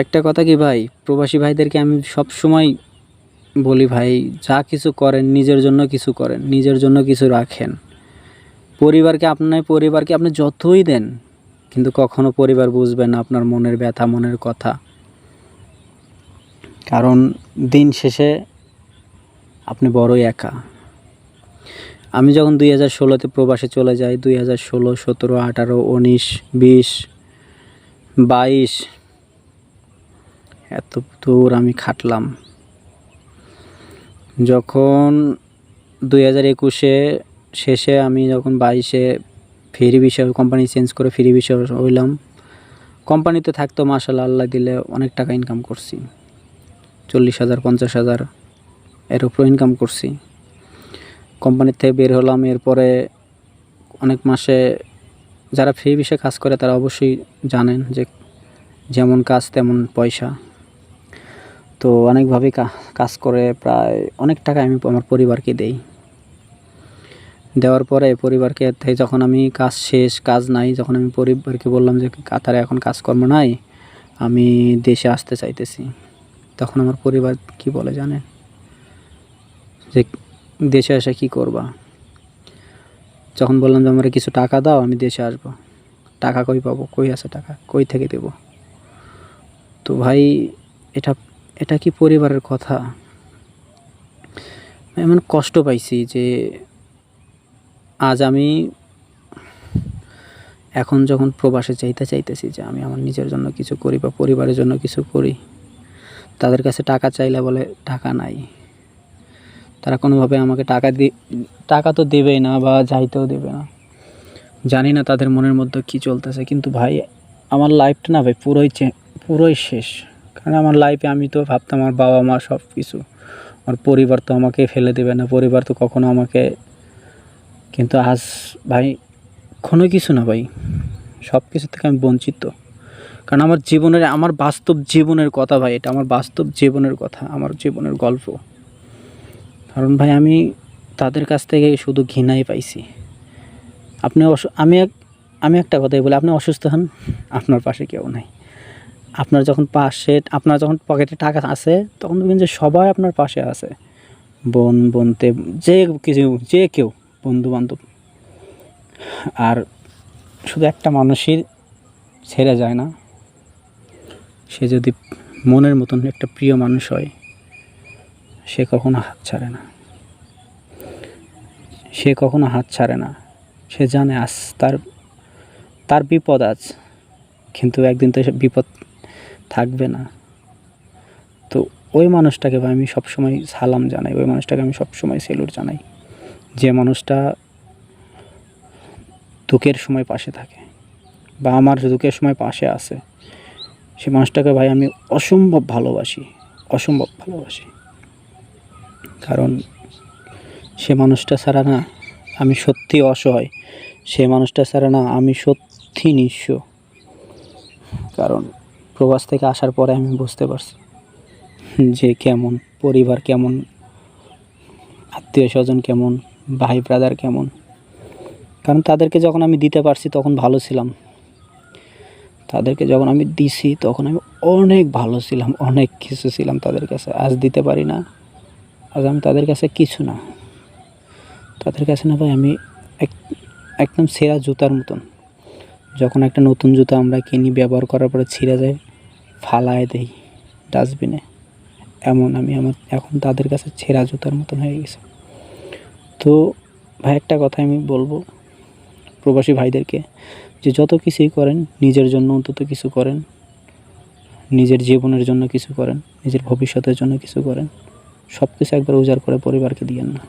একটা কথা কি ভাই? প্রবাসী ভাইদেরকে আমি সব সময় বলি ভাই, যা কিছু করেন, নিজের জন্য কিছু করেন, নিজের জন্য কিছু রাখেন। পরিবারকে আপনার, পরিবারকে আপনি যতই দেন, কিন্তু কখনো পরিবার বুঝবে না আপনার মনের ব্যথা, মনের কথা। কারণ দিন শেষে আপনি বড়ই একা। আমি যখন দুই হাজার ষোলোতে প্রবাসে চলে যাই, দুই হাজার ষোলো, সতেরো, আঠারো, উনিশ, বিশ, বাইশ এত দূর আমি খাটলাম। যখন দুই হাজার একুশে শেষে আমি যখন বাইশে ফ্রি বিষয় কোম্পানি চেঞ্জ করে ফ্রি বিষয় হইলাম কোম্পানিতে থাকতো মাসাল আল্লাহ দিলে অনেক টাকা ইনকাম করছি। চল্লিশ হাজার, পঞ্চাশ হাজার এর উপর ইনকাম করছি। কোম্পানির থেকে বের হলাম, এরপরে অনেক মাসে যারা ফ্রি বিষয়ে কাজ করে তারা অবশ্যই জানেন যে যেমন কাজ তেমন পয়সা। তো অনেকভাবেই কা- কাজ করে প্রায় অনেক টাকা আমি আমার পরিবারকে দেই। দেওয়ার পরে পরিবারকে যখন আমি কাজ শেষ, কাজ নাই, যখন আমি পরিবারকে বললাম যে কাতারে এখন কাজকর্ম নাই, আমি দেশে আসতে চাইতেছি। তখন আমার পরিবার কি বলে জানেন? যে দেশে এসে কি করবা? যখন বললাম যে আমার কিছু টাকা দাও, আমি দেশে আসব। টাকা কই পাবো? কই আছে টাকা? কই থেকে দেব? তো ভাই, এটা এটা কি পরিবারের কথা? এমন কষ্ট পাইছি যে আজ আমি এখন যখন প্রবাসে চাইতে চাইতেছি যে আমি আমার নিজের জন্য কিছু করি বা পরিবারের জন্য কিছু করি, তাদের কাছে টাকা চাইলে বলে, টাকা নাই। তারা কোনোভাবে আমাকে টাকা দি, টাকা তো দেবেই না বা যাইতেও দেবে না। জানি না তাদের মনের মধ্যে কী চলতেছে, কিন্তু ভাই, আমার লাইফটা না ভাই পুরোই পুরোই শেষ। কারণ আমার লাইফে আমি তো ভাবতাম আমার বাবা মা সব কিছু আমার পরিবার তো আমাকে ফেলে দেবে না, পরিবার তো কখনো আমাকে কিন্তু আজ ভাই কোনো কিছু না ভাই সব কিছু থেকে আমি বঞ্চিত। কারণ আমার জীবনের, আমার বাস্তব জীবনের কথা ভাই, এটা আমার বাস্তব জীবনের কথা, আমার জীবনের গল্প। কারণ ভাই আমি তাদের কাছ থেকে শুধু ঘৃণাই পাইছি। আপনি আমি এক, আমি একটা কথাই বলি, আপনি অসুস্থ হন, আপনার পাশে কেউ নাই। আপনার যখন পাশে, আপনার যখন পকেটে টাকা আছে, তখন দেখবেন যে সবাই আপনার পাশে আছে। বোন, বোনতে, যে কিছু, যে কেউ বন্ধু বান্ধব আর শুধু একটা মানুষই ছেড়ে যায় না। সে যদি মনের মতন একটা প্রিয় মানুষ হয়, সে কখনো হাত ছাড়ে না। সে কখনো হাত ছাড়ে না। সে জানে আজ তার তার বিপদ আজ। কিন্তু একদিন তো বিপদ থাকবে না। তো ওই মানুষটাকে আমি সবসময় সালাম জানাই, ওই মানুষটাকে আমি সবসময় সেলুট জানাই। যে মানুষটা দুঃখের সময় পাশে থাকে বা আমার দুঃখের সময় পাশে আছে, সে মানুষটাকে ভাই আমি অসম্ভব ভালোবাসি অসম্ভব ভালোবাসি। কারণ সে মানুষটা ছাড়া না আমি সত্যি অসহায়, সে মানুষটা ছাড়া না আমি সত্যি নিঃস্ব। কারণ প্রবাস থেকে আসার পরে আমি বুঝতে পারছি যে কেমন, পরিবার কেমন আত্মীয় স্বজন কেমন, ভাই ব্রাদার কেমন। কারণ তাদেরকে যখন আমি দিতে পারছি তখন ভালো ছিলাম। তাদেরকে যখন আমি দিছি তখন আমি অনেক ভালো ছিলাম, অনেক কিছু ছিলাম তাদের কাছে। আজ দিতে পারি না, আজ আমি তাদের কাছে কিছু না। তাদের কাছে না ভাই, আমি এক, একদম সেরা জুতার মতন। যখন একটা নতুন জুতা আমরা কিনি, ব্যবহার করার পরে ছিঁড়ে যায় ফালায় দেই ডাস্টবিনে এমন আমি আমার, এখন তাদের কাছে ছেঁড়া জুতার মতন হয়ে গেছে। তো ভাই, একটা কথা আমি বলব প্রবাসী ভাইদেরকে যে যত কিছুই করেন, নিজের জন্য অন্তত কিছু করেন, নিজের জীবনের জন্য কিছু করেন, নিজের ভবিষ্যতের জন্য কিছু করেন সব কিছু একবার উজাড় করে পরিবারকে দিয়েন না।